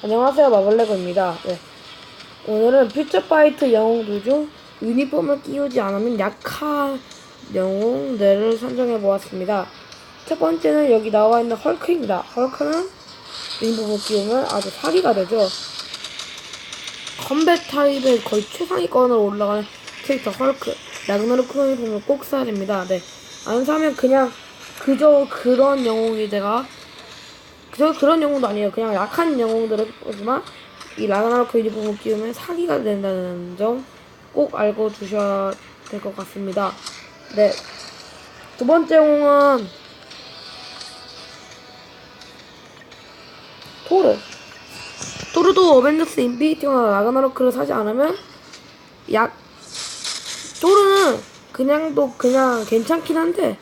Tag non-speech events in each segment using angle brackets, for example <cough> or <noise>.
안녕하세요 마블레고입니다. 네. 오늘은 퓨처파이트 영웅들 중 유니폼을 끼우지 않으면 약한 영웅들을 선정해 보았습니다. 첫 번째는 여기 나와 있는 헐크입니다. 헐크는 유니폼을 끼우면 아주 사기가 되죠. 컴뱃 타입의 거의 최상위권으로 올라가는 캐릭터 헐크. 라그나로크 유니폼을 꼭 사야 됩니다. 네. 안 사면 그냥 그저 그런 영웅이 제가 그저 그런 영웅도 아니에요. 그냥 약한 영웅들을 보지만 이 라그나로크 유니폼을 끼우면 사기가 된다는 점 꼭 알고 두셔야 될 것 같습니다. 네. 두 번째 영웅은 토르. 토르도 어벤져스 인피니티나 라그나로크를 사지 않으면 약 토르는 그냥도 그냥 괜찮긴 한데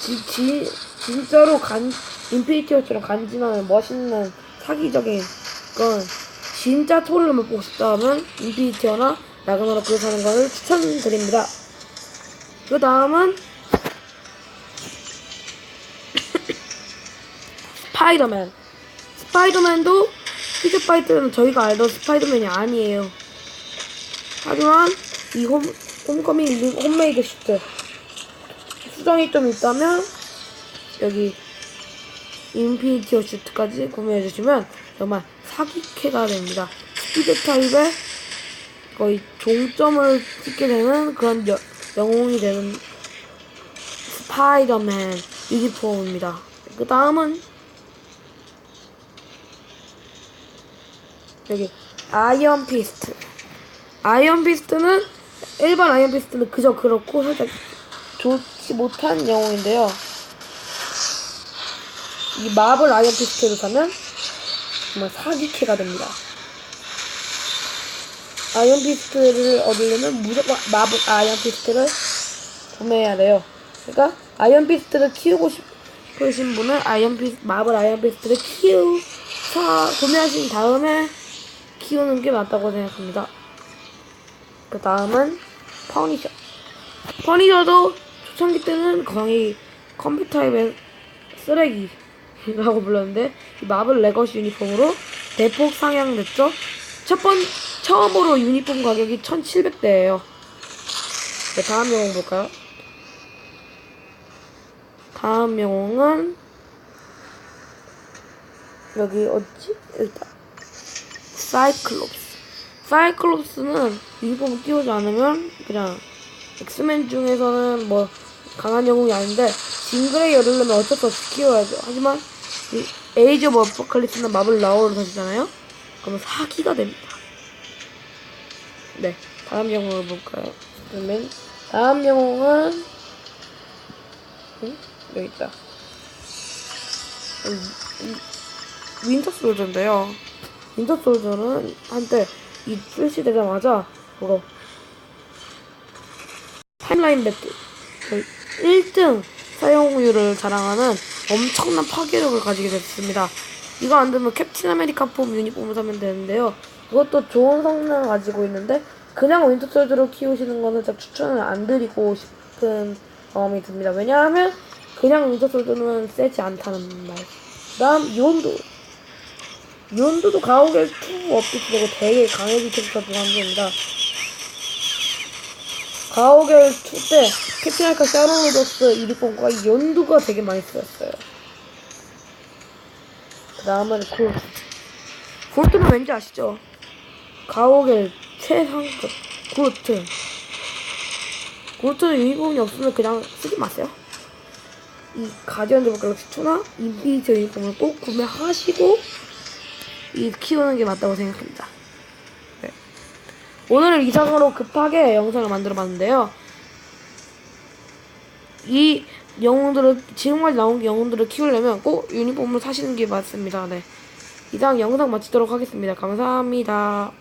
지, 지, 진짜로 간, 인피니티어처럼 간지나는 멋있는 사기적인 건 진짜 토르를 먹고 싶다면 인피니티어나 라그나로크를 사는 것을 추천드립니다. 그 다음은 <coughs> 스파이더맨. 스파이더맨도 피드파이트는 저희가 알던 스파이더맨이 아니에요. 하지만 이 홈, 홈커밍 리- 홈메이드 슈트 수정이 좀 있다면 여기 인피니티 어 슈트까지 구매해 주시면 정말 사기캐가 됩니다. 스피드 타입에 거의 종점을 찍게 되는 그런 여, 영웅이 되는 스파이더맨 유니폼입니다. 그 다음은 여기 아이언 피스트. 아이언 피스트는 일반 아이언 피스트는 그저 그렇고 살짝 좋지 못한 영웅인데요. 이 마블 아이언 피스트를 사면 정말 사기캐가 됩니다. 아이언 피스트를 얻으려면 무조건 마블 아이언 피스트를 구매해야 돼요. 그러니까 아이언 피스트를 키우고 싶으신 분은 아이언 피스 마블 아이언 피스트를 키우 사 구매하신 다음에 키우는 게 맞다고 생각합니다. 그 다음은 퍼니셔. 퍼니셔도 초창기 때는 거의 컴퓨터 타입의 쓰레기 <laughs> 라고 불렀는데 이 마블 레거시 유니폼으로 대폭 상향됐죠. 첫 번 처음으로 유니폼 가격이 1,700대예요. 네, 다음 영웅 볼까요? 다음 영웅은 여기 어디지? 여기다. 사이클롭스. 사이클롭스는 유니폼을 끼우지 않으면 그냥 엑스맨 중에서는 뭐 강한 영웅이 아닌데 징그레이 열으려면 어쩔 수 없이 끼워야죠. 하지만 이 에이즈 오브 어포칼립스는 마블 라오를 사시잖아요. 그러면 사기가 됩니다. 네, 다음 영웅을 볼까요? 그러면 다음 영웅은 응? 여기 있다. 음, 음, 윈터 솔저인데요. 윈터 솔저는 한때 이 출시 되자마자 뭐가 타임라인 배틀 1등 사용률을 자랑하는 엄청난 파괴력을 가지게 됐습니다. 이거 안 되면 캡틴 아메리카 폼 유니폼을 사면 되는데요. 그것도 좋은 성능을 가지고 있는데 그냥 윈터 솔저로 키우시는 거는 진짜 추천을 안 드리고 싶은 마음이 듭니다. 왜냐하면 그냥 윈터 솔저는 세지 않다는 말. 그다음 요온도 요온도도 가오갤 2 업데이트되고 되게 강해진 캐릭터 중 한 개입니다. 가오갤 2때 캡틴 아메리카 샤로로더스 유니폼과 연두가 되게 많이 쓰였어요. 그 다음은 굴. 굴트는 왠지 아시죠? 가오갤 최상급 굴트. 굴트는 유니폼이 없으면 그냥 쓰지 마세요. 이 가디언즈 오브 갤럭시 2나 인피니트 유니폼을 꼭 구매하시고 이 키우는 게 맞다고 생각합니다. 네. 오늘은 이상으로 급하게 영상을 만들어 봤는데요. 이 영웅들을 지금까지 나온 영웅들을 키우려면 꼭 유니폼을 사시는 게 맞습니다. 네. 이상 영상 마치도록 하겠습니다. 감사합니다.